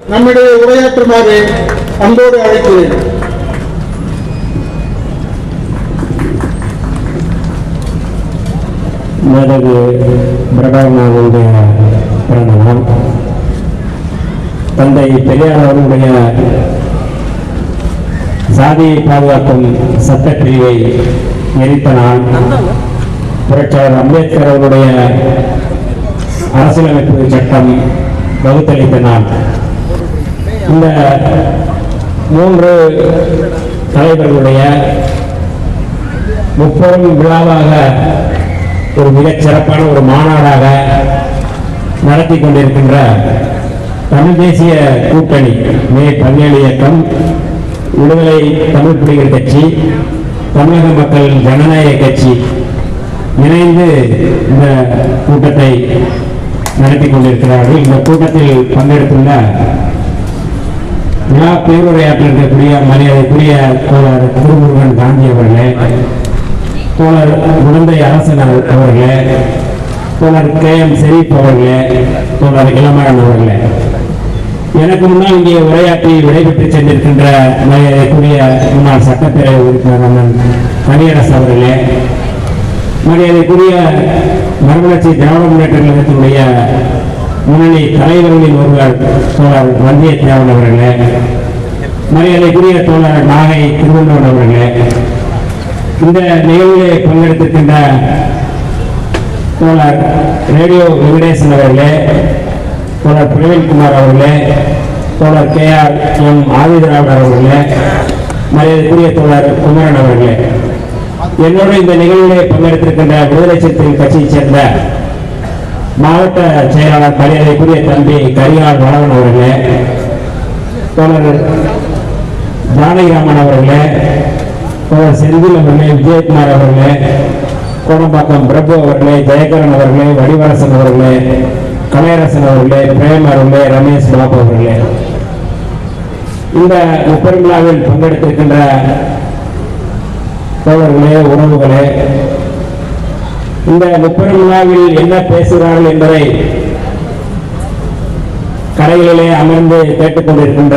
நம்முடைய உரையாற்றுமாறு அன்போடு அழைக்கிறேன். மேதகு பிரபாகரனுடைய பிறந்த நாள் தந்தை பெரியார் அவர்களுடைய சாதியை பாதுகாக்கும் சட்டப்பிரிவை எரித்த நாள். புரட்சியாளர் அம்பேத்கர் அவருடைய அரசியலமைப்பு சட்டம் வகுத்தளித்த நாள். இந்த மூன்று தலைவர்களுடைய முப்பெரும் விழாவாக ஒரு மிகச் சிறப்பான ஒரு மாநாடாக நடத்தி கொண்டிருக்கின்ற தமிழ் தேசிய கூட்டணி மே பன்னேழு இயக்கம் விடுதலை தமிழ் புலிகள் கட்சி தமிழக மக்கள் ஜனநாயக கட்சி இணைந்து இந்த கூட்டத்தை நடத்தி கொண்டிருக்கிறார்கள். இந்த கூட்டத்தில் பங்கெடுத்துள்ள விழா பேருரையாற்ற இருக்கக்கூடிய மரியாதைக்குரிய தோழர் திருமுருகன் காந்தி அவர்களே தோழர் குழந்தை அரசன் அவர்களே தோழர் கே எம் செரீப் அவர்களே தோழர் இளமரன் அவர்களே. எனக்கு முன்னால் இங்கே உரையாற்றி விடைபெற்று சென்றிருக்கின்ற மரியாதைக்குரிய முன்னாள் சட்டப்பேரவை உறுப்பினர் அண்ணன் கனியரசு அவர்களே மரியாதைக்குரிய மறுமலர்ச்சி திராவிட முன்னேற்ற கழகத்தினுடைய முன்னணி தலைவர்களில் ஒருவர் தோழர் வந்தியத்தேவன் அவர்களே மரியாதைக்குரிய தோழர் நாகை திருவள்ளுவன் அவர்களே இந்த நிகழ்விலே பங்கெடுத்திருக்கின்ற தோழர் ரேடியோ வெங்கடேசன் அவர்களே தோழர் பிரவீன்குமார் அவர்களே தோழர் கே ஆர் எம் ஆதிதிராவிடர் அவர்களே மரியாதைக்குரிய தோழர் குமரன் அவர்களே. என்னோடு இந்த நிகழ்விலே பங்கெடுத்திருக்கின்ற விடுதலை சிறுத்தைகள் கட்சியைச் சேர்ந்த மாவட்ட செயலாளர் மரியாதைக்குரிய தம்பி கரிகால் வளவன் அவர்களே தோழர் ஜானகிராமன் அவர்களே தோழர் செந்தில் அவர்களே விஜயகுமார் அவர்களே கோடம்பாக்கம் பிரபு அவர்களே ஜெயகரன் அவர்களே வடிவரசன் அவர்களே கலையரசன் அவர்களே பிரேம் அவர்களே ரமேஷ் பாபு அவர்களே. இந்த முப்பெரும் விழாவில் பங்கெடுத்திருக்கின்ற தோழர்களே உறவுகளே இந்த முப்பெரும் விழாவில் என்ன பேசுகிறார்கள் என்பதை கடைகளிலே அமர்ந்து கேட்டுக்கொண்டிருக்கின்ற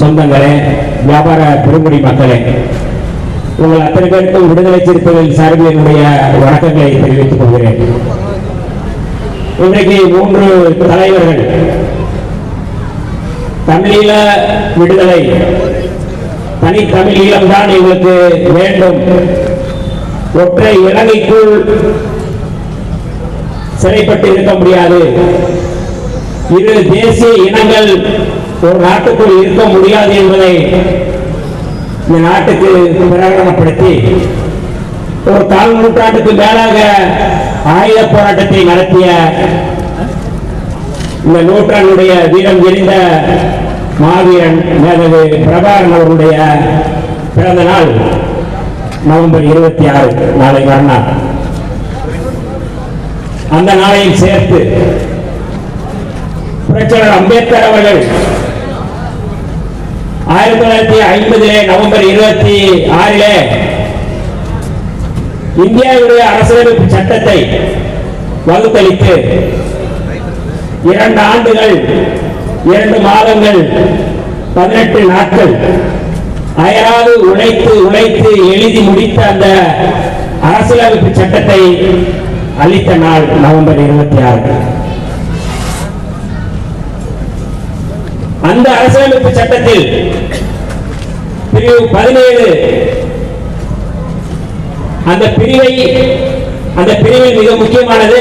சொந்தங்களே வியாபார பெருங்குடி மக்களே உங்கள் அத்தனை பேருக்கும் விடுதலை சிறுத்தைகள் சார்பில் என்னுடைய வணக்கங்களை தெரிவித்துக் கொள்கிறேன். இன்றைக்கு மூன்று தலைவர்கள் தமிழீழ விடுதலை தனி தமிழ் ஈழம்தான் எங்களுக்கு வேண்டும். ஒற்றை இலங்கைக்குள் சிறைப்பட்டு இருக்க முடியாது. இரு தேசிய இனங்கள் ஒரு நாட்டுக்குள் இருக்க முடியாது என்பதை இந்த நாட்டுக்கு பிரகடனப்படுத்தி ஒரு கால் நூற்றாண்டுக்கு மேலாக ஆயுத போராட்டத்தை நடத்திய இந்த நூற்றாண்டுடைய வீரம் எரிந்த மாவீரன் எனது பிரபாகரன் அவருடைய பிறந்த நாள். நவம்பர் இருபத்தி ஆறு நாளை மறுநாள். அந்த நாளையும் சேர்த்து புரட்சியாளர் அம்பேத்கர் அவர்கள் ஆயிரத்தி தொள்ளாயிரத்தி ஐம்பதிலே நவம்பர் இருபத்தி ஆறிலே இந்தியாவுடைய அரசியலமைப்பு சட்டத்தை வகுத்தளித்து இரண்டு ஆண்டுகள் இரண்டு மாதங்கள் பதினெட்டு நாட்கள் அயராது உழைத்து உழைத்து எழுதி முடித்த அந்த அரசியலமைப்பு சட்டத்தை அளித்த நாள் நவம்பர் இருபத்தி ஆறு. அந்த அரசியலமைப்பு சட்டத்தில் பிரிவு பதினேழு அந்த பிரிவை அந்த பிரிவில் மிக முக்கியமானது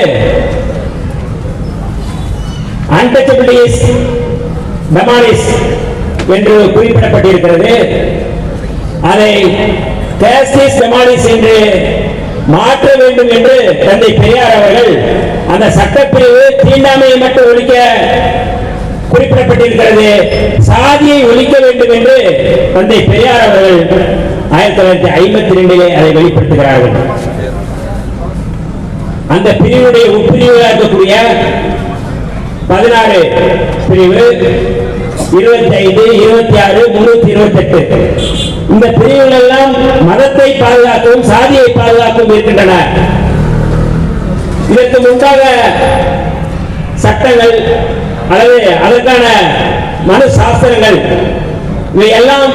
அன்டச்சபிலிட்டிஸ் டெமாலிஸ் என்று குறிப்பிடப்பட்டிருக்கிறது. அதை கேஸ்டிஸ் டெமாலிஸ் என்று மாற்ற வேண்டும் என்று தந்தை பெரியார் அவர்கள் அந்த சட்டப்பிரிவு தீண்டாமையை மட்டும் ஒழிக்க குறிப்பிடப்பட்டிருக்கிறது. சாதியை ஒழிக்க வேண்டும் என்று தந்தை பெரியார் அவர்கள் ஆயிரத்தி தொள்ளாயிரத்தி ஐம்பத்தி ரெண்டிலே அதை வெளிப்படுத்துகிறார்கள். அந்த பிரிவுடைய உட்பிரிவுகளாக இருக்கக்கூடிய பதினாறு பிரிவு இருபத்தி ஐந்து இருபத்தி ஆறு முன்னூத்தி இருபத்தி எட்டு இந்த பிரிவுகள் எல்லாம் மதத்தை பாதுகாக்கவும் சாதியை பாதுகாக்கவும் இருக்கின்றன. இதற்கு முன்பாக சட்டங்கள் அல்லது அதற்கான மனு சாஸ்திரங்கள் இவையெல்லாம்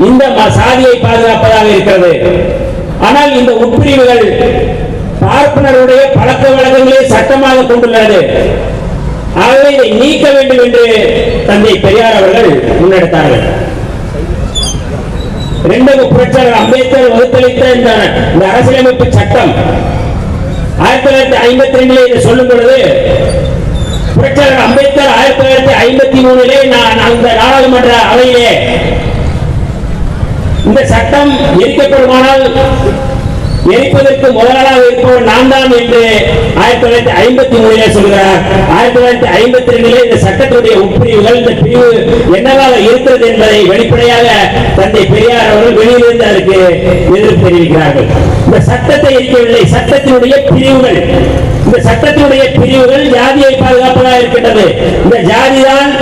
இந்த ம- சாதியை பாதுகாப்பதாக இருக்கிறது. ஆனால் இந்த உட்பிரிவுகள் பார்ப்பனருடைய பழக்க வழக்கங்களை சட்டமாக கொண்டுள்ளது. ஆகவே இதை நீக்க வேண்டும் என்று தந்தை பெரியார் அவர்கள் முன்னெடுத்தார்கள். இரண்டாவது புரட்சியாளர் அம்பேத்கர் வகுத்தளித்த இந்த இந்த அரசியலமைப்பு சட்டம். ஆயிரத்தி தொள்ளாயிரத்தி ஐம்பத்தி ரெண்டுல இதை சொல்லும் பொழுது புரட்சியாளர் அம்பேத்கர் ஆயிரத்தி தொள்ளாயிரத்தி ஐம்பத்தி மூணிலே நான் அந்த நாடாளுமன்ற அவையிலே இந்த சட்டம் எரிக்கப்படுமானால் எரிப்பதற்கு முதலாளாக இருப்பவர் நான் தான் என்று ஆயிரத்தி தொள்ளாயிரத்தி ஐம்பத்தி மூணிலே சொல்கிறார். ஆயிரத்தி தொள்ளாயிரத்தி ஐம்பத்தி ரெண்டிலே இந்த சட்டத்துடைய உட்பிரிவுகள் இந்த பிரிவு என்னவாக இருக்கிறது என்பதை வெளிப்படையாக தந்தை பெரியார் அவர்கள் வெளியிலிருந்து அதற்கு எதிர்ப்பு தெரிவிக்கிறார்கள். இந்த சட்டத்தை எரிக்கவில்லை. சட்டத்தினுடைய பிரிவுகள் இந்த சட்டத்தினுடைய பிரிவுகள் ஜாதியை பாதுகாப்பதாக இருக்கின்றது. இந்த ஜாதி தான்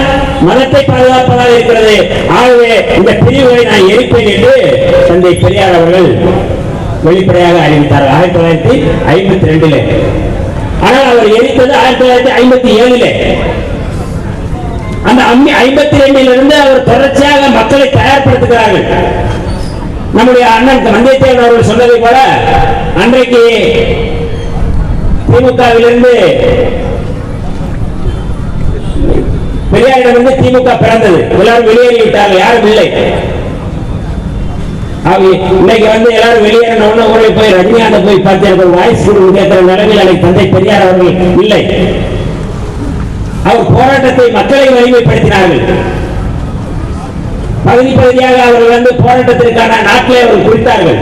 மதத்தை பாதுகாப்பதாக இருக்கிறது. ஆகவே இந்த பிரிவுகளை நான் எரிப்பேன் என்று தந்தை பெரியார் அவர்கள் வெளிப்படையாக அறிவித்தார் ஆயிரத்தி தொள்ளாயிரத்தி ஐம்பத்தி ரெண்டுல. ஆனால் அவர் எரித்தது ஆயிரத்தி தொள்ளாயிரத்தி ஐம்பத்தி ஏழுல. அந்த அம்மி ஐம்பத்தி ரெண்டிலிருந்து அவர் தொடர்ச்சியாக மக்களை தயார்படுத்துகிறார்கள். நம்முடைய அண்ணன் வந்தியத்தேவன் அவர்கள் சொன்னதை போல அன்றைக்கு திமுகவிலிருந்து பெரியாரிடமிருந்து திமுக பிறந்தது. எல்லாரும் வெளியேறி விட்டார்கள் யாரும் இல்லை. இன்னைக்கு வந்து எல்லாரும் வெளியேறணும்னு உடனே போய் ரஜினிகாந்த போய் பார்த்து வாய்ஸ் கேட்கிற நிலைமையில் எனக்கு தந்தை பெரியார் அவர்கள்? இல்லை. அவர் போராட்டத்தை மக்களை வலிமைப்படுத்தினார்கள். பகுதி பகுதியாக அவர்கள் வந்து போராட்டத்திற்கான நாட்களை அவர்கள் குறித்தார்கள்.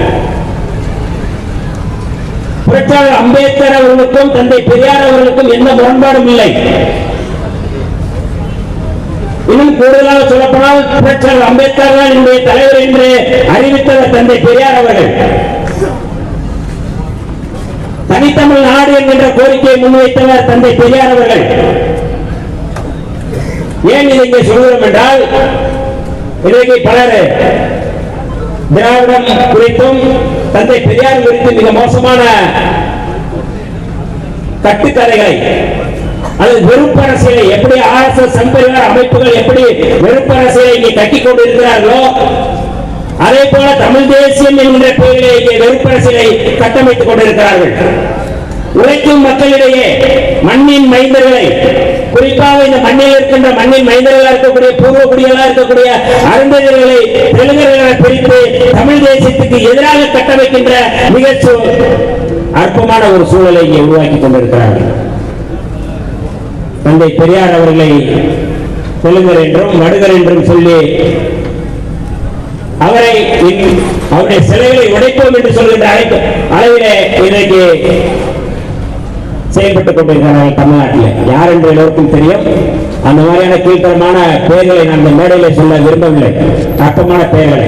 புரட்சியாளர் அம்பேத்கர் அவர்களுக்கும் தந்தை பெரியார் அவர்களுக்கும் எந்த முரண்பாடும் இல்லை. இன்னும் கூடுதலாக சொல்லப்போனால் புரட்சர் அம்பேத்கர் தான் என்னுடைய தலைவர் என்று அறிவித்தவர் தந்தை பெரியார் அவர்கள். தனித்தமிழ் நாடு என்கின்ற கோரிக்கையை முன்வைத்தவர் தந்தை பெரியார் அவர்கள். ஏன் இதை இங்கே சொல்கிறோம் என்றால் இன்றைக்கு பலர் திராவிடம் குறித்தும் தந்தை பெரியார் குறித்து மிக மோசமான கட்டுக்கதைகளை அது வெறுப்பரசியலை எப்படி ஆர்எஸ்எஸ் சம்பரிவார அமைப்புகள் எப்படி வெறுப்பரசியலை இங்கே கட்டி கொண்டிருக்கிறார்களோ அதே போல தமிழ் தேசியம் என்கின்ற பெயரிலே இங்கே வெறுப்பரசியலை கட்டமைத்துக் கொண்டிருக்கிறார்கள். உழைக்கும் மக்களிடையே மண்ணின் மைந்தர்களை குறிப்பாக இந்த மண்ணில் இருக்கின்ற மண்ணின் மைந்தர்களாக இருக்கக்கூடிய பூர்வ குடிகளாக இருக்கக்கூடிய அருந்ததிகளை தெலுங்கர்களை பிரித்து தமிழ் தேசியத்துக்கு எதிராக கட்டமைக்கின்ற மிக சு- அற்பமான ஒரு சூழலை இங்கே உருவாக்கி கொண்டிருக்கிறார்கள். தந்தை பெரியார் அவர்களை சொல்லுங்கள் என்றும் வடுகர் என்றும் சொல்லி அவரை அவருடைய சிலைகளை உடைப்போம் என்று சொல்கின்ற அழைப்பு அளவிலே இன்றைக்கு செயல்பட்டுக் கொண்டிருக்கிறார்கள் தமிழ்நாட்டில். யார் என்று எல்லோருக்கும் தெரியும். அந்த மாதிரியான கீழ்த்தரமான பெயர்களை நான் இந்த மேடையில் சொல்ல விரும்பவில்லை. அர்த்தமான பெயர்களை.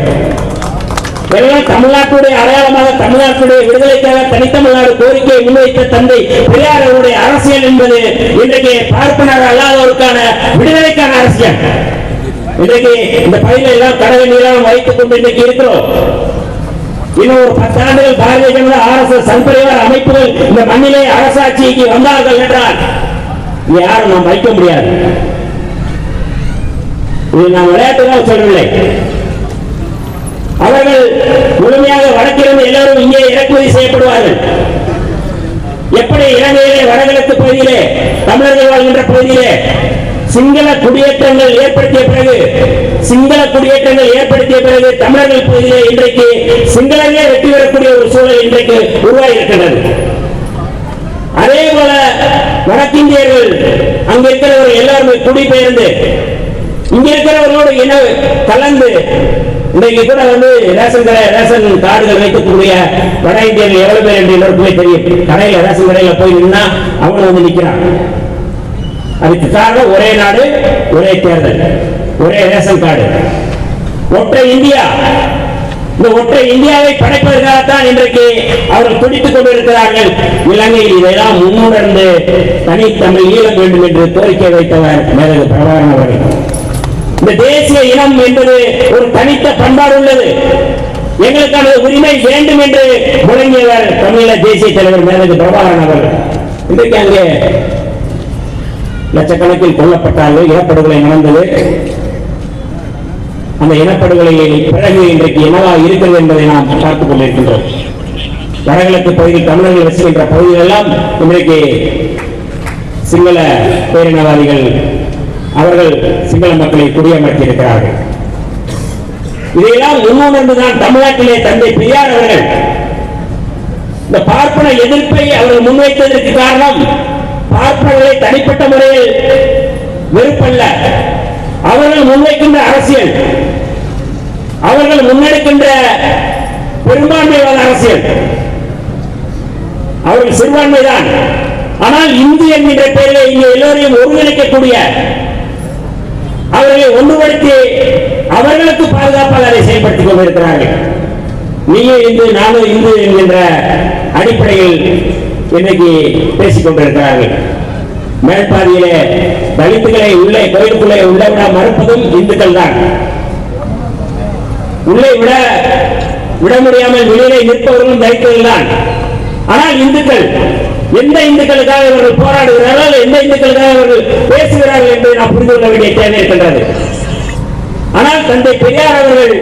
எல்லாம் தமிழ்நாட்டுடைய அடையாளமாக தமிழ்நாட்டுடைய விடுதலைக்காக தனித்தமிழ்நாடு கோரிக்கையை முன்வைத்த தந்தை பெரியார் அவருடைய அரசியல் என்பது இன்றைக்கு பார்ப்பனர் அல்லாதவருக்கான விடுதலைக்கான அரசியல். இன்றைக்கு இந்த பகுதியில் எல்லாம் கடலை நீளம் வைத்துக் கொண்டு இன்றைக்கு இருக்கிறோம். இன்னும் ஒரு பத்தாண்டுகள் பாரதிய ஜனதா ஆர்எஸ்எஸ் சன்பரிவார் அமைப்புகள் இந்த மண்ணிலே அரசாட்சிக்கு வந்தார்கள் என்றால் யாரும் நாம் வைக்க முடியாது. இது நான் விளையாட்டுதான் சொல்லவில்லை. அவர்கள் முழுமையாக வடக்கிலிருந்து எல்லாரும் இங்கே இறக்குமதி செய்யப்படுவார்கள். எப்படி இலங்கையிலே வடகிழக்கு பகுதியிலே தமிழர்கள் வாழ்கின்ற பகுதியிலே சிங்கள குடியேற்றங்கள் ஏற்படுத்திய பிறகு சிங்கள குடியேற்றங்கள் ஏற்படுத்திய பிறகு தமிழர்கள் பகுதியிலே இன்றைக்கு சிங்களர்களே வெற்றி பெறக்கூடிய ஒரு சூழல் இன்றைக்கு உருவாகி அதே போல வடக்கிந்தியர்கள் அங்க இருக்கிறவர்கள் எல்லாருமே குடிபெயர்ந்து இங்க இருக்கிறவர்களோடு இன கலந்து இன்றைக்கு கூட வந்து ரேஷன் கடை ரேஷன் கார்டுகள் வைக்கக்கூடிய வட இந்தியர்கள் எவ்வளவு பேர் என்று எல்லோருக்குமே தெரியும் கடையில ரேஷன் கடையில போய் நின்னா அவங்க வந்து நிக்கிறான் அதுக்கு காரணம் ஒரே நாடு ஒரே தேர்தல் ஒரே ரேஷன் கார்டு. ஒற்றை இந்தியா. இந்த ஒற்றை இந்தியாவை படைப்பதற்காகத்தான் இன்றைக்கு அவர்கள் துடித்துக் கொண்டிருக்கிறார்கள். இலங்கையில் இதையெல்லாம் முன்னுணர்ந்து தனித்தமிழ் ஈழ வேண்டும் என்று கோரிக்கை வைத்தவர் மேலது பிரபாகரன் அவர்கள். இந்த தேசிய இனம் என்பது ஒரு தனித்த பண்பாடு உள்ளது. எங்களுக்கான உரிமை வேண்டும் என்று முழங்கியவர் தமிழக தேசிய தலைவர் மேலது பிரபாகரன் அவர்கள். இன்றைக்கு அங்கே லட்சக்கணக்கில் கொல்லப்பட்டார்கள் இனப்படுகொலை நடந்தது. அந்த இனப்படுகொலையை பிறகு இன்றைக்கு என்னவா இருக்கிறது என்பதை நாம் பார்த்துக் கொண்டிருக்கின்றோம். வடகிழக்கு பகுதியில் தமிழர்கள் வசிக்கின்ற பகுதிகளெல்லாம் இன்றைக்கு சிங்கள பேரினவாதிகள் அவர்கள் சிங்கள மக்களை குடியமர்த்தி இருக்கிறார்கள் இதையெல்லாம் முன்னுணர்ந்துதான் தமிழ்நாட்டிலே தந்தை பெரியார் அவர்கள் இந்த பார்ப்பன எதிர்ப்பை அவர்கள் முன்வைத்ததற்கு காரணம் பார்ப்பனர்களை தனிப்பட்ட முறையில் வெறுப்பல்ல. அவர்கள் முன்வைக்கின்ற அரசியல் அவர்கள் முன்னெடுக்கின்ற பெரும்பான்மைவாத அரசியல் அவர்கள் சிறுபான்மைதான். ஆனால் இந்து என்கின்ற பெயரில் இங்கே எல்லோரையும் ஒருங்கிணைக்கக்கூடிய அவர்களை ஒன்றுபடுத்தி அவர்களுக்கு பாதுகாப்பாக அதை செயல்படுத்திக் கொண்டிருக்கிறார்கள். நீயும் இந்து நானும் இந்து என்கின்ற அடிப்படையில் இன்னைக்கு பேசிக் கொண்டிருக்கிறார்கள். மேற்பாதியிலே தலித்துகளை உள்ளே கோயிலுக்குள்ளே உள்ள விட மறுப்பதும் இந்துக்கள் தான். உள்ளே விட விட முடியாமல் வெளியிலே நிற்பவர்களும் தலித்துகள் தான். ஆனால் இந்துக்கள் எந்த இந்துக்களுக்காக இவர்கள் போராடுகிறார்கள் எந்த இந்துக்களுக்காக இவர்கள் பேசுகிறார்கள் என்பதை நாம் புரிந்து கொள்ள வேண்டிய தேவை இருக்கின்றது. ஆனால் தந்தை பெரியார் அவர்கள்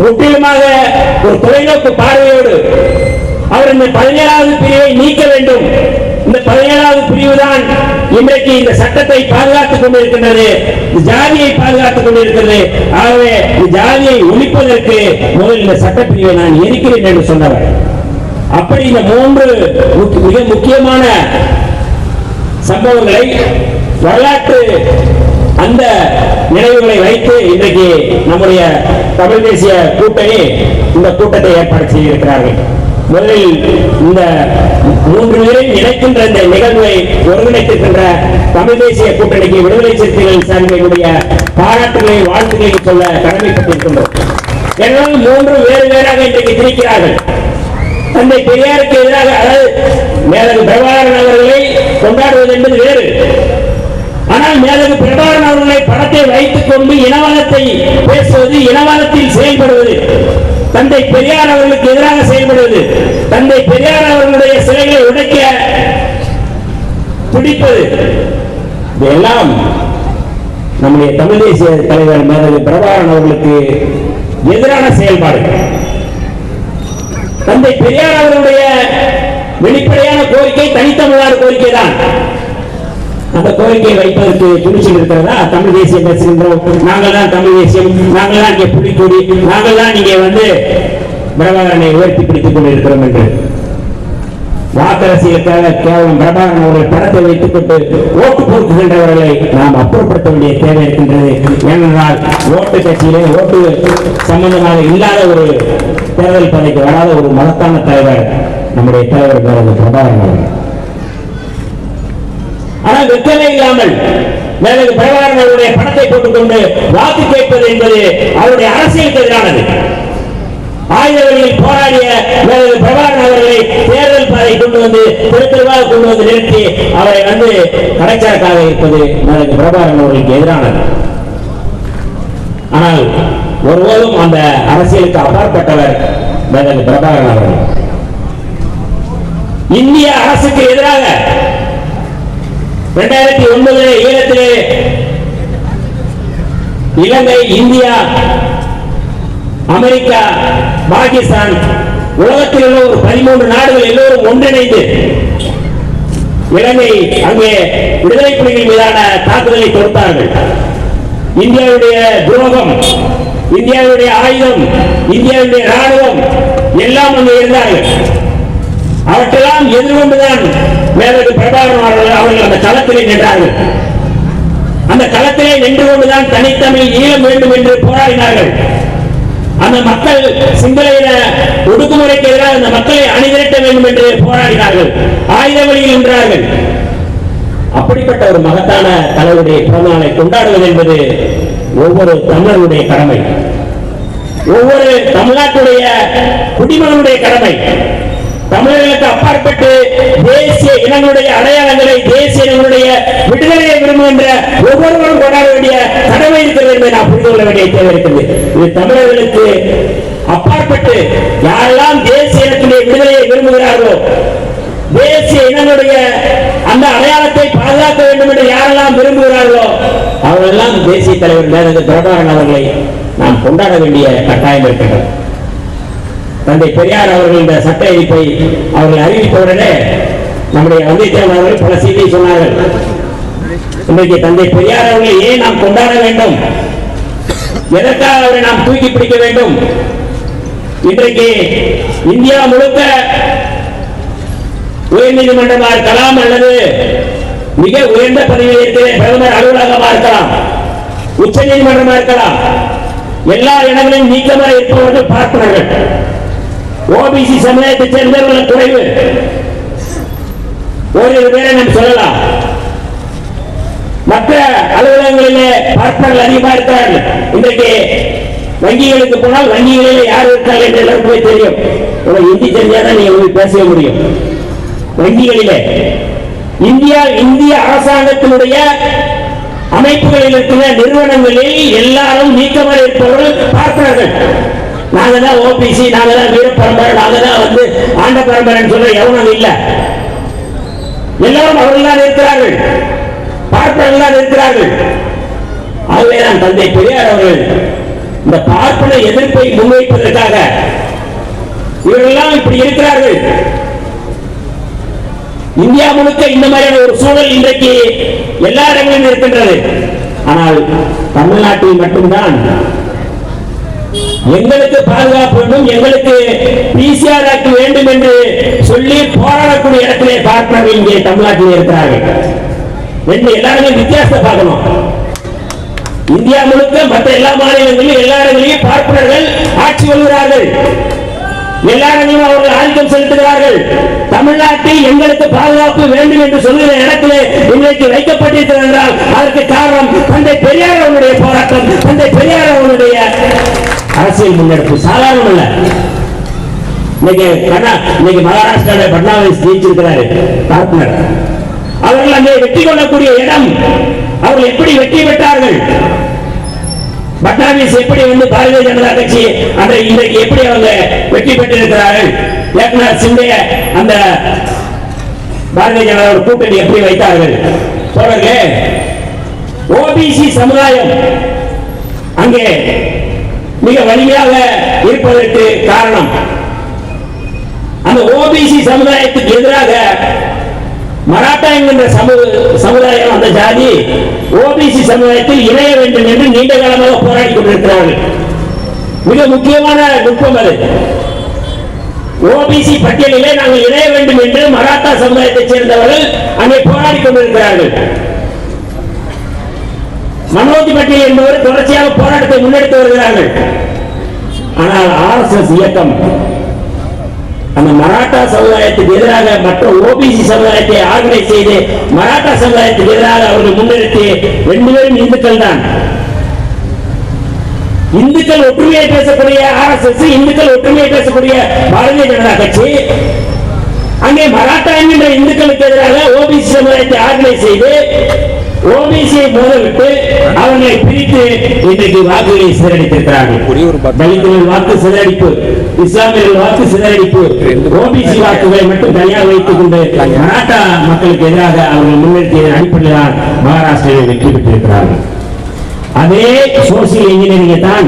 முற்றிலுமாக ஒரு தொலைநோக்கு பார்வையோடு அவர் இந்த பதினேழாவது பிரிவை நீக்க வேண்டும். இந்த பதினேழாவது பிரிவு தான் இன்றைக்கு இந்த சட்டத்தை பாதுகாத்துக் கொண்டிருக்கின்றது ஜாதியை பாதுகாத்துக் கொண்டிருக்கிறது ஆகவே ஜாதியை ஒழிப்பதற்கு முதல் இந்த சட்டப்பிரிவை நான் எரிக்கிறேன் என்று சொன்னவர். அப்படி இந்த மூன்று மிக முக்கியமான சம்பவங்களை வரலாற்று அந்த நினைவுகளை வைத்து இன்றைக்கு நம்முடைய தமிழ் தேசிய கூட்டணி இந்த கூட்டத்தை ஏற்பாடு செய்திருக்கிறார்கள். முதலில் இந்த மூன்று பேரையும் இணைக்கின்ற இந்த நிகழ்வை ஒருங்கிணைத்திருக்கின்ற தமிழ் தேசிய கூட்டணிக்கு விடுதலை சிறுத்தைகள் சார்பினுடைய பாராட்டுகளை வாழ்த்துக்களை சொல்ல கடமைப்பட்டிருக்கின்றோம். ஏனென்றால் மூன்று வேறு வேறாக இன்றைக்கு திரிக்கிறார்கள் தந்தை பெரியாருக்கு எதிராக அதாவது மேலகு பிரபாகரன் அவர்களை கொண்டாடுவது என்பது வேறு. ஆனால் மேலகு பிரபாகரன் அவர்களை படத்தை வைத்துக் கொண்டு இனவாதத்தை பேசுவது இனவாதத்தில் செயல்படுவது தந்தை பெரியார் அவர்களுக்கு எதிராக செயல்படுவது தந்தை பெரியார் அவர்களுடைய சிலைகளை உடைக்க துடிப்பது இதெல்லாம் நம்முடைய தமிழ் தேசிய தலைவர் மேலகு பிரபாகரன் அவர்களுக்கு எதிரான செயல்பாடு தந்தை பெரியார் அவர்களுடைய வெளிப்படையான கோரிக்கை தனித்தமிழ்நாடு கோரிக்கை தான் அந்த கோரிக்கையை வைப்பதற்கு துணிச்சல் இருக்கிறதா? தமிழ் தேசியம் பேசுகின்றோம். நாங்கள் தான் தமிழ் தேசியம். நாங்கள் தான் இங்கே புலிக்கொடி. நாங்கள் தான் இங்கே வந்து பிரபாகரனை உயர்த்தி பிடித்துக் கொண்டிருக்கிறோம் என்று. வாக்கரசியலுக்காக கேவலம் பிரபாகரன் அவர்கள் படத்தை வைத்துக் கொண்டு ஓட்டு பொறுக்குகின்றவர்களை நாம் அப்புறப்படுத்த வேண்டிய தேவை இருக்கின்றது. ஏனென்றால் ஓட்டு கட்சியிலே ஓட்டு சம்பந்தமாக இல்லாத ஒரு தேர்தல் பணிக்கு வராத ஒரு மகத்தான தலைவர் நம்முடைய தலைவர் மேலது பிரபாகரன் அவர்கள். ஆனால் வெற்றமே இல்லாமல் மேலது பிரபாகரன் அவருடைய பணத்தை போட்டுக்கொண்டு வாக்கு கேட்பது என்பது அவருடைய அரசியலுக்கு எதிரானது. ஆயுத போராடிய மேலது பிரபாகரன் அவர்களை தேர்தல் பாதை கொண்டு வந்து திருத்தருவாக கொண்டு வந்து நிறுத்தி அவரை வந்து கடைச்சாக்காக இருப்பது மேலது பிரபாகரன் அவர்களுக்கு எதிரானது. ஆனால் ஒருபோதும் அந்த அரசியலுக்கு அப்பாற்பட்டவர் மேலது பிரபாகரன் அவர்கள். இந்திய அரசுக்கு எதிராக இரண்டாயிரத்தி ஒன்பது ஈழத்திலே இலங்கை இந்தியா அமெரிக்கா பாகிஸ்தான் உலகத்தில் உள்ள ஒரு பதிமூன்று நாடுகள் எல்லோரும் ஒன்றிணைந்து இலங்கை அங்கே விடுதலை புலிகள் மீதான தாக்குதலை தொடுத்தார்கள். இந்தியாவுடைய துரோகம் இந்தியாவுடைய ஆயுதம் இந்தியாவுடைய ராணுவம் எல்லாம் அங்கு இருந்தார்கள் அவற்றெல்லாம் எதிர்கொண்டுதான் மேலது பிரபாகரன் அவர்கள் அவர்கள் அந்த களத்திலே நின்றார்கள். அந்த களத்திலே நின்று கொண்டுதான் தனித்தமிழ் ஈழம் வேண்டும் என்று போராடினார்கள். அந்த மக்கள் சிங்கள ஒடுக்குமுறைக்கு எதிராக அந்த மக்களை அணிதிரட்ட வேண்டும் என்று போராடினார்கள். ஆயுத வழியில் நின்றார்கள். அப்படிப்பட்ட ஒரு மகத்தான தலைவருடைய பிறந்தநாளை கொண்டாடுவது என்பது ஒவ்வொரு தமிழருடைய கடமை. ஒவ்வொரு தமிழ்நாட்டுடைய குடிமகனுடைய கடமை. தமிழர்களுக்கு அப்பாற்பட்டு தேசிய இனங்களுடைய அடையாளங்களை தேசிய இனங்களுடைய விடுதலையை விரும்புகின்ற ஒவ்வொருவரும் கொண்டாட வேண்டிய கடமை இருக்கிறது என்பதை நான் புரிந்து கொள்ள வேண்டிய தேவை இருக்கிறது. இது தமிழர்களுக்கு அப்பாற்பட்டு யாரெல்லாம் தேசிய இனத்துடைய விடுதலையை விரும்புகிறார்களோ தேசிய இனங்களுடைய அந்த அடையாளத்தை பாதுகாக்க வேண்டும் என்று யாரெல்லாம் விரும்புகிறார்களோ அவரெல்லாம் தேசிய தலைவர் மேலது பிரபாகரன் அவர்களை நாம் கொண்டாட வேண்டிய கட்டாயம் இருக்கின்றது தந்தை பெரியார் அவர்கள் இந்த சட்ட எரிப்பை அவர்கள் அறிவித்தவுடனே நம்முடைய வந்தியத்தேவன் அவர்கள் பல செய்தியை சொன்னார்கள். இன்றைக்கு தந்தை பெரியார் அவர்களை ஏன் நாம் கொண்டாட வேண்டும்? எதற்காக அவரை நாம் தூக்கி பிடிக்க வேண்டும்? இன்றைக்கு இந்தியா முழுக்க உயர்நீதிமன்றமா இருக்கலாம் அல்லது மிக உயர்ந்த பதவியில் இருக்கிற பிரதமர் அலுவலகமா இருக்கலாம் உச்ச நீதிமன்றமா இருக்கலாம். எல்லா இடங்களிலும் நீக்கமாக இருப்பவர்கள் பார்க்கிறார்கள் ஓபிசி சமுதாயத்தை சேர்ந்தவர்கள் குறைவு. ஓரிரு பேரை நாம் சொல்லலாம். மற்ற அலுவலகங்களிலே பார்ப்பனர்கள் அதிகமா இருக்கிறார்கள் இன்றைக்கு வங்கிகளுக்கு போனால் வங்கிகளிலே யார் இருக்கிறார்கள் என்று எல்லாருக்குமே தெரியும். உங்களுக்கு ஹிந்தி தெரிஞ்சாதான் நீங்க போய் பேசவே முடியும். வங்கிகளிலே. இந்தியா இந்திய அரசாங்கத்தினுடைய அமைப்புகளில் இருக்கிற நிறுவனங்களில் எல்லாரும் நீக்கமாக இருப்பவர்கள் பார்க்கிறார்கள். நாங்க தான் ஓபிசி நாங்க தான் வீர பரம்பரை நாங்க தான் வந்து ஆண்ட பரம்பரைன்னு சொல்ற எவனும் இல்லை. எல்லாரும் அவர்கள் தான் இருக்கிறார்கள். பார்ப்பனர்கள் தான் இருக்கிறார்கள். ஆகவே தான் தந்தை பெரியார் அவர்கள் இந்த பார்ப்பன எதிர்ப்பை முன்வைப்பதற்காக இவர்களெல்லாம் இப்படி இருக்கிறார்கள். இந்தியா முழுக்க இந்த மாதிரியான ஒரு சூழல் இன்றைக்கு எல்லா இடங்களிலும் இருக்கின்றது. ஆனால் தமிழ்நாட்டில் மட்டும்தான். எங்களுக்கு பாதுகாப்பு வேண்டும் எங்களுக்கு பிசிஆர் ஆக்ட் வேண்டும் என்று சொல்லி போராடக்கூடிய இடத்திலே பார்ப்பனர்கள் இங்கே தமிழ்நாட்டில் இருக்கிறார்கள். என்று எல்லாருமே வித்தியாசத்தை பார்க்கணும். இந்தியா முழுக்க மற்ற எல்லா மாநிலங்களிலும் எல்லா இடங்களிலும் பார்ப்பனர்கள் ஆட்சி வருகிறார்கள். எல்லா அவர்கள் ஆதிக்கம் செலுத்துகிறார்கள். தமிழ்நாட்டில் எங்களுக்கு பாதுகாப்பு வேண்டும் என்று சொல்லுகிற இடத்திலே இன்றைக்கு வைக்கப்பட்டிருக்கிறது என்றால் அதற்கு காரணம் தந்தை பெரியார் அவனுடைய போராட்டம். தந்தை பெரியார் அவனுடைய அரசியல் முன்னெடுப்பு. சாதாரணம் அல்ல இன்னைக்கு கண்ணா இன்னைக்கு மகாராஷ்டிராவில் பட்னாவிஸ் ஜெயிச்சிருக்கிறாரு பார்ட்னர் அவர்கள் அங்கே வெற்றி கொள்ளக்கூடிய இடம். அவர்கள் எப்படி வெற்றி பெற்றார்கள்? பட்னாவிஸ் எப்படி வந்து பாரதிய ஜனதா கட்சி அந்த இன்றைக்கு எப்படி அவங்க வெற்றி பெற்றிருக்கிறார்கள்? ஏக்நாத் சிண்டே அந்த பாரதிய ஜனதா கூட்டணி எப்படி வைத்தார்கள்? தோழர்களே ஓபிசி சமுதாயம் அங்கே மிக வலிமையாக இருப்பதற்கு காரணம். அந்த ஓபிசி சமுதாயத்துக்கு எதிராக மராட்டா என்கின்ற சமு- சமுதாயம் அந்த ஜாதி ஓபிசி சமுதாயத்தில் இணைய வேண்டும் என்று நீண்ட காலமாக போராடி கொண்டிருக்கிறார்கள். மிக முக்கியமான நுட்பம் அது. ஓபிசி பட்டியலிலே நாங்கள் இணைய வேண்டும் என்று மராத்தா சமுதாயத்தைச் சேர்ந்தவர்கள் அங்கே போராடி கொண்டிருக்கிறார்கள். மனோஜ் பட்டியல் என்பவர் தொடர்ச்சியாக போராட்டத்தை முன்னெடுத்து வருகிறார்கள். ஆனால் ஆர்எஸ்எஸ் இயக்கம் அந்த மராட்டா சமுதாயத்துக்கு எதிராக மற்ற ஓபிசி சமுதாயத்தை ஆர்கனைஸ் செய்து மராட்டா சமுதாயத்துக்கு எதிராக அவர்கள் முன்னிறுத்தி ரெண்டு பேரும் இந்துக்கள் தான். இந்துக்கள் ஒற்றுமையை பேசக்கூடிய ஆர்எஸ்எஸ் இந்துக்கள் ஒற்றுமையை பேசக்கூடிய பாரதிய ஜனதா கட்சி. அங்கே மராட்டா என்கின்ற இந்துக்களுக்கு எதிராக ஓபிசி சமுதாயத்தை ஆர்கனைஸ் செய்து ஓபிசியை மோதவிட்டு அவர்களை பிரித்து இன்றைக்கு வாக்குகளை சிதறடித்திருக்கிறார்கள். தலித்துகள் வாக்கு. சிதறடிப்பு இஸ்லாமியர்கள் வாக்கு சிதறடிப்பு ஓபிசி வாக்குகளை மட்டும் தனியாக வைத்துக் கொண்டு மராட்டா மக்களுக்கு எதிராக அவர்கள் முன்னிறுத்திய அடிப்படையில் தான் மகாராஷ்டிராவில் வெற்றி பெற்றிருக்கிறார்கள். அதே சோசியல் இன்ஜினியரிங்கை தான்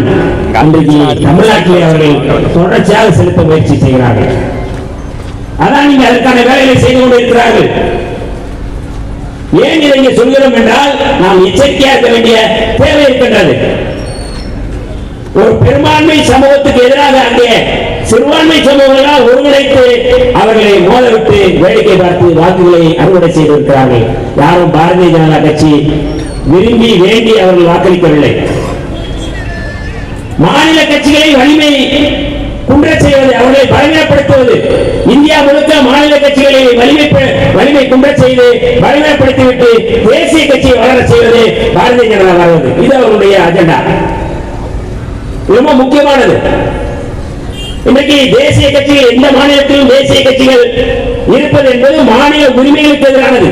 அன்றைக்கு தமிழ்நாட்டிலே அவர்கள் தொடர்ச்சியாக செலுத்த முயற்சி செய்கிறார்கள். அதான் நீங்க அதற்கான வேலைகளை செய்து கொண்டிருக்கிறார்கள். ஏன் இதை இங்கே சொல்கிறோம் என்றால் நாம் எச்சரிக்கையா இருக்க வேண்டிய தேவை இருக்கின்றது. ஒரு பெரும்பான்மை சமூகத்துக்கு எதிராக அங்கே சிறுபான்மை சமூகங்களால் ஒருங்கிணைத்து அவர்களை மோதவிட்டு வேடிக்கை பார்த்து வாக்குகளை அறுவடை செய்திருக்கிறார்கள். யாரும் பாரதிய ஜனதா கட்சி விரும்பி வேண்டி அவர்கள் வாக்களிக்கவில்லை. மாநில கட்சிகளை வலிமை குன்ற செய்வது அவர்களை பலவீனப்படுத்துவது இந்தியா முழுக்க மாநில கட்சிகளை வலிமை வலிமை குன்ற செய்து பலவீனப்படுத்திவிட்டு தேசிய கட்சியை வளர செய்வது பாரதிய ஜனதா வாழ்வது இது அவருடைய அஜெண்டா ரொம்ப முக்கியமானது. இன்றைக்கு தேசிய கட்சிகள் எந்த மாநிலத்திலும் தேசிய கட்சிகள் இருப்பது என்பது மாநில உரிமைகளுக்கு எதிரானது.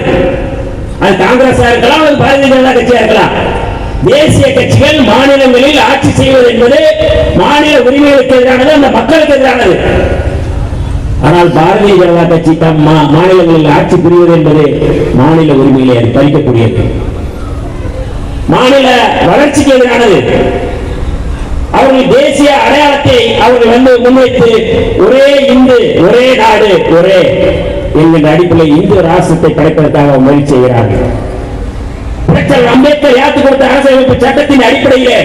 அது காங்கிரஸா இருக்கலாம் அது பாரதிய ஜனதா கட்சியா இருக்கலாம். தேசிய கட்சிகள் மாநிலங்களில் ஆட்சி செய்வது என்பது மாநில உரிமைகளுக்கு எதிரானது அந்த மக்களுக்கு எதிரானது. ஆனால் பாரதிய ஜனதா கட்சி தம் மாநிலங்களில் ஆட்சி புரிவது என்பது மாநில உரிமையிலே அது பறிக்கக்கூடியது. மாநில வளர்ச்சிக்கு எதிரானது. அவர்கள் தேசிய அடையாளத்தை அவர்கள் வந்து முன்வைத்து ஒரே இந்து ஒரே நாடு ஒரே என்கின்ற அடிப்படையில் இந்து ராஷ்டிரத்தை படைப்பதற்காக முயற்சி செய்கிறார்கள். புரட்சியாளர் அம்பேத்கர் ஏற்று கொடுத்த அரசியலமைப்பு சட்டத்தின் அடிப்படையிலே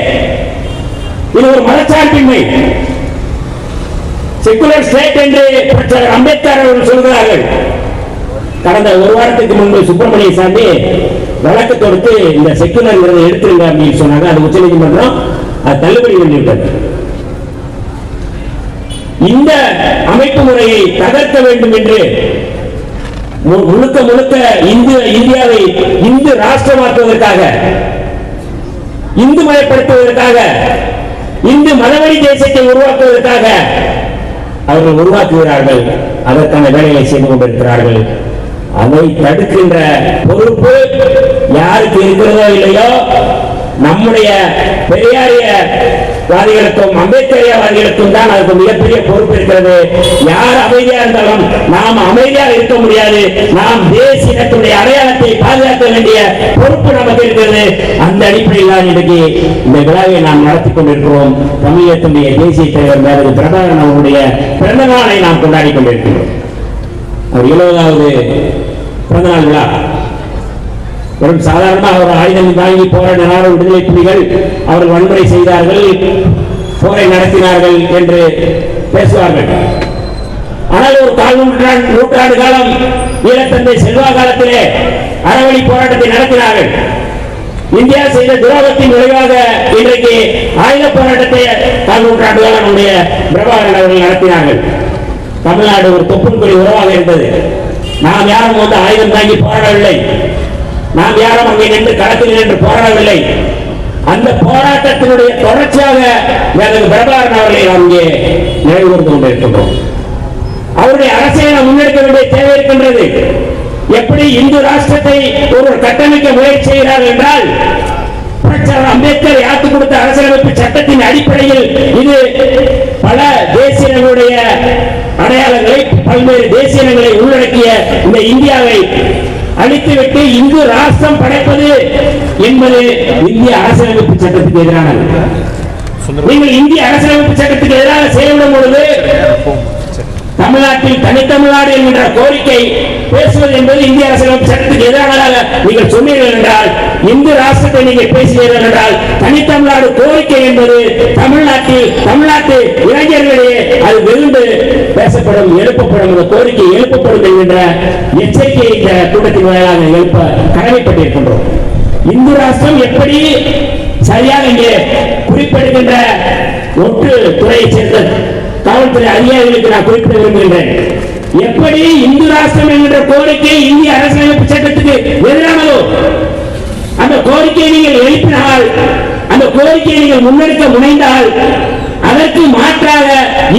இது ஒரு மனச்சார்பின்மை செக்குலர் ஸ்டேட் என்று புரட்சியாளர் அம்பேத்கர் அவர்கள் சொல்கிறார்கள். கடந்த ஒரு வாரத்துக்கு முன்பு சுப்பிரமணிய சாமி வழக்கு தொடுத்து இந்த செக்குலர் விருதை எடுத்துருங்க அப்படின்னு சொன்னாங்க. அது உச்சநீதிமன்றம் அது தள்ளுபடி பண்ணிவிட்டது. இந்த அமைப்பு முறையை தகர்க்க வேண்டும் என்று முழுக்க முழுக்க இந்து இந்தியாவை இந்து ராஷ்டிரமாக்குவதற்காக இந்து மயப்படுத்துவதற்காக இந்து மதவழி தேசத்தை உருவாக்குவதற்காக அவர்கள் உருவாக்குகிறார்கள். அதற்கான வேலையை செய்து கொண்டிருக்கிறார்கள். அதை தடுக்கின்ற பொறுப்பு யாருக்கு இருக்கிறதோ இல்லையோ நம்முடைய பெரியாரிய வாதிகளுக்கும் அம்பேத்கரியவாதிகளுக்கும் தான் அதுக்கு மிகப்பெரிய பொறுப்பு இருக்கிறது. யார் அமைதியா இருந்தாலும் நாம் அமைதியா இருக்க முடியாது. நாம் தேசியத்துடைய அடையாளத்தை பாதுகாக்க வேண்டிய பொறுப்பு நமக்கு இருக்கிறது. அந்த அடிப்படையில் தான் இன்றைக்கு இந்த விழாவை நாம் நடத்தி கொண்டிருக்கிறோம். தமிழகத்தினுடைய தேசிய தலைவர் மேலது பிரபாகரன் அவருடைய பிறந்த நாளை நாம் கொண்டாடி கொண்டிருக்கிறோம். அவர் எழுபதாவது பிறந்தநாள் விழா. வெறும் சாதாரணமாக அவர் ஆயுதம் தாங்கி போராடினார் விடுதலை புலிகள் அவர்கள் வன்முறை செய்தார்கள் போரை நடத்தினார்கள் என்று பேசுவார்கள். ஆனால் ஒரு கால் நூற்றாண்டு நூற்றாண்டு காலம் ஈழத்தந்தை செல்வா காலத்திலே அறவழி போராட்டத்தை நடத்தினார்கள். இந்தியா செய்த துரோகத்தின் விளைவாக இன்றைக்கு ஆயுத போராட்டத்தை கால் நூற்றாண்டு காலம் நம்முடைய பிரபாகரன் அவர்கள் நடத்தினார்கள். தமிழ்நாடு ஒரு தொப்புள்கொடி உறவாக இருந்தது. நாம் யாரும் வந்து ஆயுதம் தாங்கி போராடவில்லை. நாம் யாரும் அங்கே நின்று களத்தில் நின்று போராடவில்லை. அந்த போராட்டத்தினுடைய தொடர்ச்சியாக எனது பிரபாகரன் அவர்களை நாம் இங்கே நினைவு கொண்டிருக்கின்றோம். அவருடைய அரசியலை நாம் முன்னெடுக்க வேண்டிய தேவை இருக்கின்றது. எப்படி இந்து ராஷ்டிரத்தை ஒருவர் கட்டமைக்க முயற்சி செய்கிறார் என்றால் அம்பேத்கர் யாத்து கொடுத்த அரசியலமைப்பு சட்டத்தின் அடிப்படையில் இது பல தேசியங்களுடைய அடையாளங்களை பல்வேறு தேசியங்களை உள்ளடக்கிய இந்த இந்தியாவை அழித்துவிட்டு இந்து ராஷ்டிரம் படைப்பது என்பது இந்திய அரசியலமைப்பு சட்டத்துக்கு எதிரானது. நீங்கள் இந்திய அரசியலமைப்பு சட்டத்துக்கு எதிராக செயல்படும் பொழுது தமிழ்நாட்டில் தனித்தமிழ்நாடு என்கின்ற கோரிக்கை பேசுவது என்பது இந்திய அரசியலமைப்பு சட்டத்துக்கு எதிரானதாக நீங்கள் சொன்னீர்கள் என்றால் இந்து ராஷ்டிரத்தை நீங்கள் பேசுகிறீர்கள் என்றால் தனித்தமிழ்நாடு கோரிக்கை என்பது தமிழ்நாட்டில் தமிழ்நாட்டு இளைஞர்களிடையே அது விருந்து பேசப்படும் எழுப்பப்படும் அந்த கோரிக்கை எழுப்பப்படும் என்கின்ற எச்சரிக்கையை இந்த கூட்டத்தின் வாயிலாக எழுப்ப கடமைப்பட்டிருக்கின்றோம். இந்து ராஷ்டிரம் எப்படி சரியாக இங்கே குறிப்பிடுகின்ற ஒற்று துறையை சேர்ந்த காவல்துறை அதிகாரிகளுக்கு நான் குறிப்பிட விரும்புகின்றேன். எப்படி இந்து ராஷ்டிரம் என்கின்ற கோரிக்கை இந்திய அரசியலமைப்பு சட்டத்துக்கு எதிரானதோ அந்த கோரிக்கையை நீங்கள் எழுப்பினால் அந்த கோரிக்கையை நீங்கள் முன்னெடுக்க முனைந்தால் அதற்கு மாற்றாக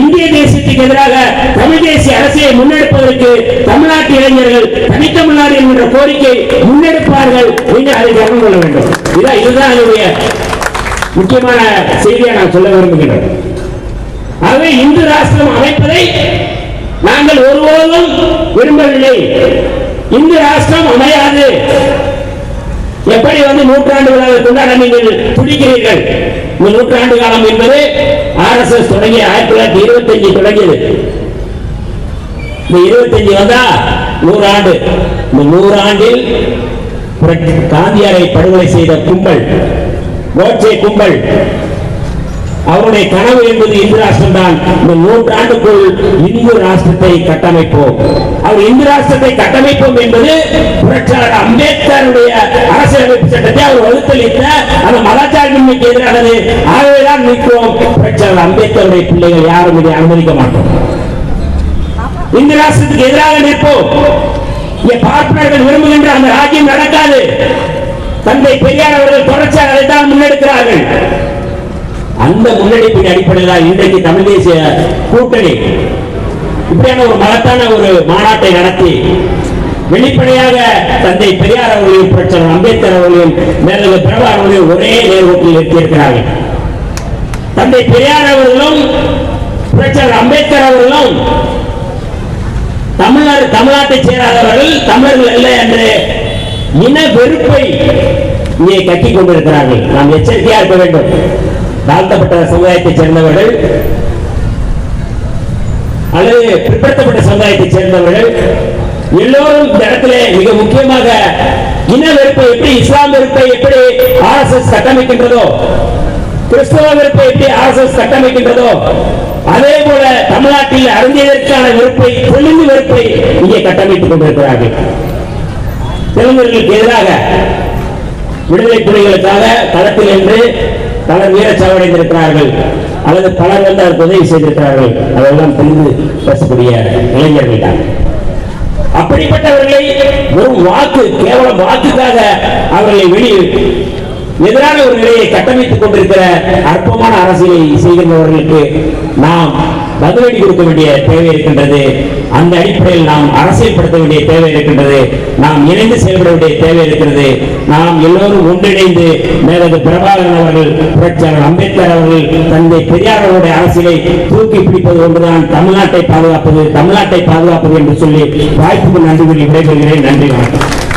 இந்திய தேசத்துக்கு எதிராக தமிழ் தேசிய அரசியலை முன்னெடுப்பதற்கு தமிழ்நாட்டு இளைஞர்கள் தனித்தமிழ்நாடு என்கின்ற கோரிக்கை முன்னெடுப்பார்கள் என்று அதை கவனம் கொள்ள வேண்டும். இதான் இதுதான் என்னுடைய முக்கியமான செய்தியை நான் சொல்ல விரும்புகிறேன் ஆகவே இந்து ராஷ்டிரம் அமைப்பதை நாங்கள் ஒருபோதும் விரும்பவில்லை. இந்து ராஷ்டிரம் அமையாது. எப்படி வந்து நூற்றாண்டு விழாவை கொண்டாட நீங்கள் துடிக்கிறீர்கள்? இந்த நூற்றாண்டு காலம் என்பது ஆரஸ் எஸ் தொடங்கி ஆயிரத்தி தொள்ளாயிரத்தி இருபத்தஞ்சு தொடங்கியது. இந்த இருபத்தஞ்சு வந்தா நூறு ஆண்டு இந்த நூறு ஆண்டில் காந்தியாரை படுகொலை செய்த கும்பல் கோட்சே கும்பல் அவருடைய கனவு என்பது இந்து ராஷ்டிரம் தான். இந்த நூற்றாண்டுக்குள் இந்து ராஷ்டிரத்தை கட்டமைப்போம். அவர் இந்து ராஷ்டிரத்தை கட்டமைப்போம் என்பது புரட்சியாளர் அம்பேத்கருடைய அரசியலமைப்பு சட்டத்தை அவர் வகுத்தளித்த அந்த மதச்சார்பின்மைக்கு எதிரானது. ஆகவேதான் நிற்கிறோம். புரட்சியாளர் அம்பேத்கருடைய பிள்ளைகள் யாரும் இதை அனுமதிக்க மாட்டோம். இந்து ராஷ்டிரத்துக்கு எதிராக நிற்போம். இங்கே பார்ப்பனர்கள் விரும்புகின்ற அந்த ராஜ்யம் நடக்காது. தந்தை பெரியார் அவர்கள் தொடர்ச்சியாக தான் முன்னெடுக்கிறார்கள். அந்த முன்னெடுப்பின் அடிப்படையில் தான் இன்றைக்கு தமிழ் தேசிய கூட்டணி இப்படியான ஒரு மகத்தான ஒரு மாநாட்டை நடத்தி வெளிப்படையாக தந்தை பெரியார் அவர்களையும் பிரச்சனை அம்பேத்கர் அவர்களையும் மேலும் பிரபா அவர்களையும் ஒரே நேர்கோட்டில் நிறுத்தியிருக்கிறார்கள் தந்தை பெரியார் அவர்களும் பிரச்சனை அம்பேத்கர் அவர்களும் தமிழர் தமிழ்நாட்டை சேராதவர்கள் தமிழர்கள் அல்ல என்று இன வெறுப்பை இங்கே கட்டிக் கொண்டிருக்கிறார்கள். நாம் எச்சரிக்கையா இருக்க வேண்டும். தாழ்த்தப்பட்ட சமுதாயத்தைச் சேர்ந்தவர்கள் அல்லது பிற்படுத்தப்பட்ட சமுதாயத்தைச் சேர்ந்தவர்கள் எல்லோரும் இந்த இடத்துல மிக முக்கியமாக இன வெறுப்பை எப்படி இஸ்லாம் வெறுப்பை எப்படி ஆர்எஸ்எஸ் கட்டமைக்கின்றதோ கிறிஸ்தவ வெறுப்பை எப்படி ஆர்எஸ்எஸ் கட்டமைக்கின்றதோ அதே போல தமிழ்நாட்டில் அருந்தியதற்கான வெறுப்பை தெலுங்கு வெறுப்பை இங்கே கட்டமைத்துக் கொண்டிருக்கிறார்கள். தெலுங்கர்களுக்கு எதிராக விடுதலை புலிகளுக்காக களத்தில் என்று பலர் வீரச்சாவடைந்திருக்கிறார்கள் அல்லது பலர் வந்து அதற்கு உதவி செய்திருக்கிறார்கள். அதெல்லாம் தெரிந்து பேசக்கூடிய இளைஞர்கள் தான். அப்படிப்பட்டவர்களை வெறும் வாக்கு கேவலம் வாக்குக்காக அவர்களை வெளியே எதிரான ஒரு நிலையை கட்டமைத்துக் கொண்டிருக்கிற அற்பமான அரசியலை செய்கின்றவர்களுக்கு நாம் பதிலடி கொடுக்க வேண்டிய தேவை இருக்கின்றது. அந்த அடிப்படையில் நாம் அரசியல்படுத்த வேண்டிய தேவை இருக்கின்றது. நாம் இணைந்து செயல்பட வேண்டிய தேவை இருக்கிறது நாம் எல்லோரும் ஒன்றிணைந்து மேலது பிரபாகரன் அவர்கள் புரட்சியாளர் அம்பேத்கர் அவர்கள் தந்தை பெரியார் அவருடைய அரசியலை தூக்கி பிடிப்பது ஒன்றுதான். தமிழ்நாட்டை பாதுகாப்பது தமிழ்நாட்டை பாதுகாப்பது என்று சொல்லி வாய்ப்புக்கு நன்றி கூறி விடைபெறுகிறேன். நன்றி வணக்கம்.